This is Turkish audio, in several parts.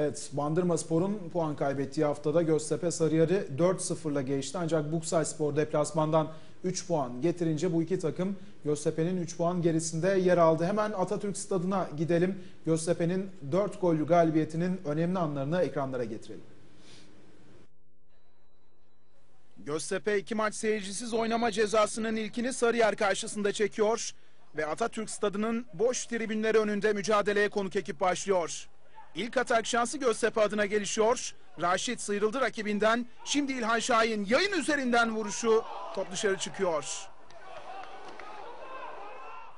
Evet, Bandırma Spor'un puan kaybettiği haftada Göztepe Sarıyer'i 4-0'la geçti. Ancak Buksay Spor deplasmandan 3 puan getirince bu iki takım Göztepe'nin 3 puan gerisinde yer aldı. Hemen Atatürk Stadı'na gidelim. Göztepe'nin 4 gollü galibiyetinin önemli anlarını ekranlara getirelim. Göztepe iki maç seyircisiz oynama cezasının ilkini Sarıyer karşısında çekiyor ve Atatürk Stadı'nın boş tribünleri önünde mücadeleye konuk ekip başlıyor. İlk atak şansı Göztepe adına gelişiyor. Raşit sıyrıldı rakibinden. Şimdi İlhan Şahin yayın üzerinden vuruşu top dışarı çıkıyor.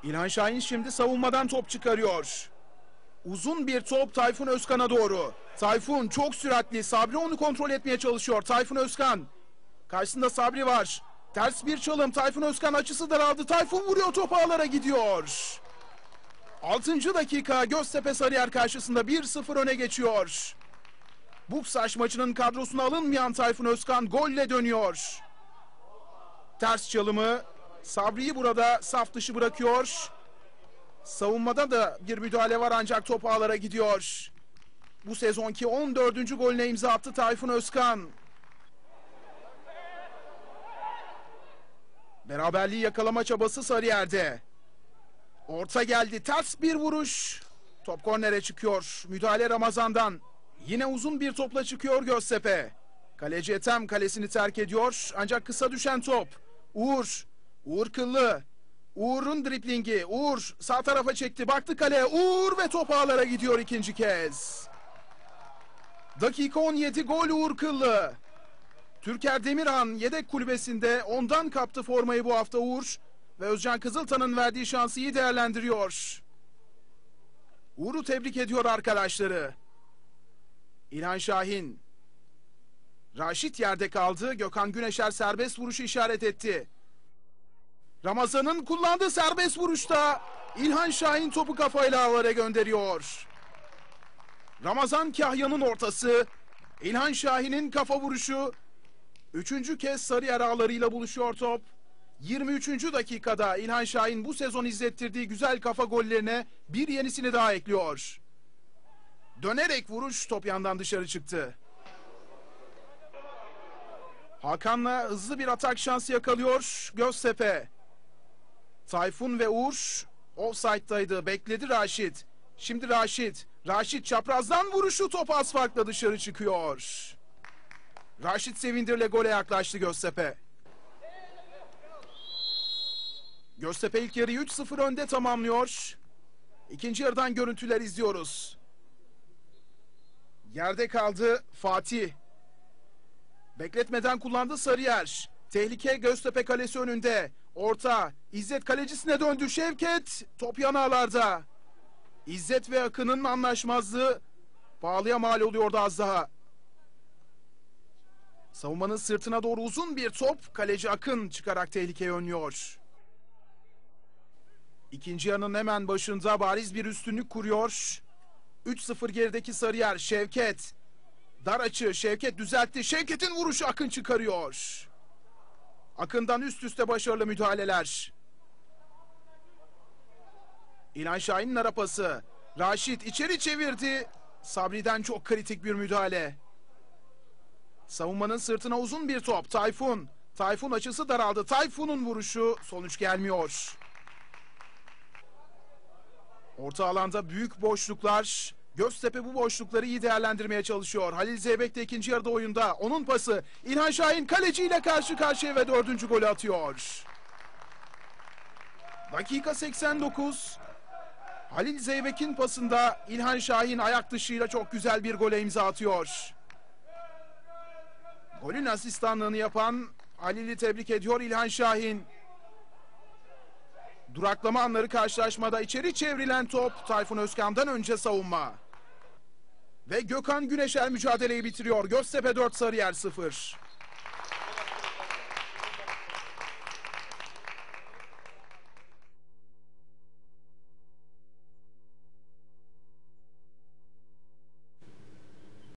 İlhan Şahin şimdi savunmadan top çıkarıyor. Uzun bir top Tayfun Özkan'a doğru. Tayfun çok süratli. Sabri onu kontrol etmeye çalışıyor. Tayfun Özkan. Karşısında Sabri var. Ters bir çalım. Tayfun Özkan açısı daraldı. Tayfun vuruyor topu ağlara gidiyor. 6. dakika Göztepe Sarıyer karşısında 1-0 öne geçiyor. Buksaş maçının kadrosuna alınmayan Tayfun Özkan golle dönüyor. Ters çalımı Sabri'yi burada saf dışı bırakıyor. Savunmada da bir müdahale var ancak top ağlara gidiyor. Bu sezonki 14. golüne imza attı Tayfun Özkan. Beraberliği yakalama çabası Sarıyer'de. Orta geldi. Ters bir vuruş. Top kornere çıkıyor. Müdahale Ramazan'dan. Yine uzun bir topla çıkıyor Göztepe. Kaleci Ethem kalesini terk ediyor. Ancak kısa düşen top. Uğur. Uğur Kıllı. Uğur'un driplingi. Uğur sağ tarafa çekti. Baktı kaleye. Uğur ve top ağlara gidiyor ikinci kez. Dakika 17 gol Uğur Kıllı. Türker Demirhan yedek kulübesinde ondan kaptı formayı bu hafta Uğur ve Özcan Kızıltan'ın verdiği şansı iyi değerlendiriyor. Uğur'u tebrik ediyor arkadaşları. İlhan Şahin. Raşit yerde kaldı. Gökhan Güneşer serbest vuruşu işaret etti. Ramazan'ın kullandığı serbest vuruşta İlhan Şahin topu kafayla havara gönderiyor. Ramazan Kahya'nın ortası. İlhan Şahin'in kafa vuruşu. Üçüncü kez Sarıyer ağlarıyla buluşuyor top. 23. dakikada İlhan Şahin bu sezon izlettirdiği güzel kafa gollerine bir yenisini daha ekliyor. Dönerek vuruş top yandan dışarı çıktı. Hakan'la hızlı bir atak şansı yakalıyor Göztepe. Tayfun ve Uğur offside'daydı. Bekledi Raşit. Şimdi Raşit. Raşit çaprazdan vuruşu top az farkla dışarı çıkıyor. Raşit Sevindir'le gole yaklaştı Göztepe. Göztepe ilk yarıyı 3-0 önde tamamlıyor. İkinci yarıdan görüntüler izliyoruz. Yerde kaldı Fatih. Bekletmeden kullandı Sarıyer. Tehlike Göztepe kalesi önünde. Orta. İzzet kalecisine döndü. Şevket top yanağlarda. İzzet ve Akın'ın anlaşmazlığı pahalıya mal oluyordu az daha. Savunmanın sırtına doğru uzun bir top. Kaleci Akın çıkarak tehlikeye önlüyor. İkinci yarının hemen başında bariz bir üstünlük kuruyor. 3-0 gerideki Sarıyer. Şevket. Dar açı. Şevket düzeltti. Şevket'in vuruşu Akın çıkarıyor. Akın'dan üst üste başarılı müdahaleler. İlhan Şahin'in arapası. Raşit içeri çevirdi. Sabri'den çok kritik bir müdahale. Savunmanın sırtına uzun bir top. Tayfun. Tayfun açısı daraldı. Tayfun'un vuruşu sonuç gelmiyor. Orta alanda büyük boşluklar. Göztepe bu boşlukları iyi değerlendirmeye çalışıyor. Halil Zeybek de ikinci yarıda oyunda. Onun pası. İlhan Şahin kaleciyle karşı karşıya ve dördüncü golü atıyor. Dakika 89. Halil Zeybek'in pasında İlhan Şahin ayak dışıyla çok güzel bir gole imza atıyor. Golün asistanlığını yapan Halil'i tebrik ediyor İlhan Şahin. Duraklama anları karşılaşmada içeri çevrilen top Tayfun Özkan'dan önce savunma. Ve Gökhan Güneşer mücadeleyi bitiriyor. Göztepe 4 Sarıyer 0.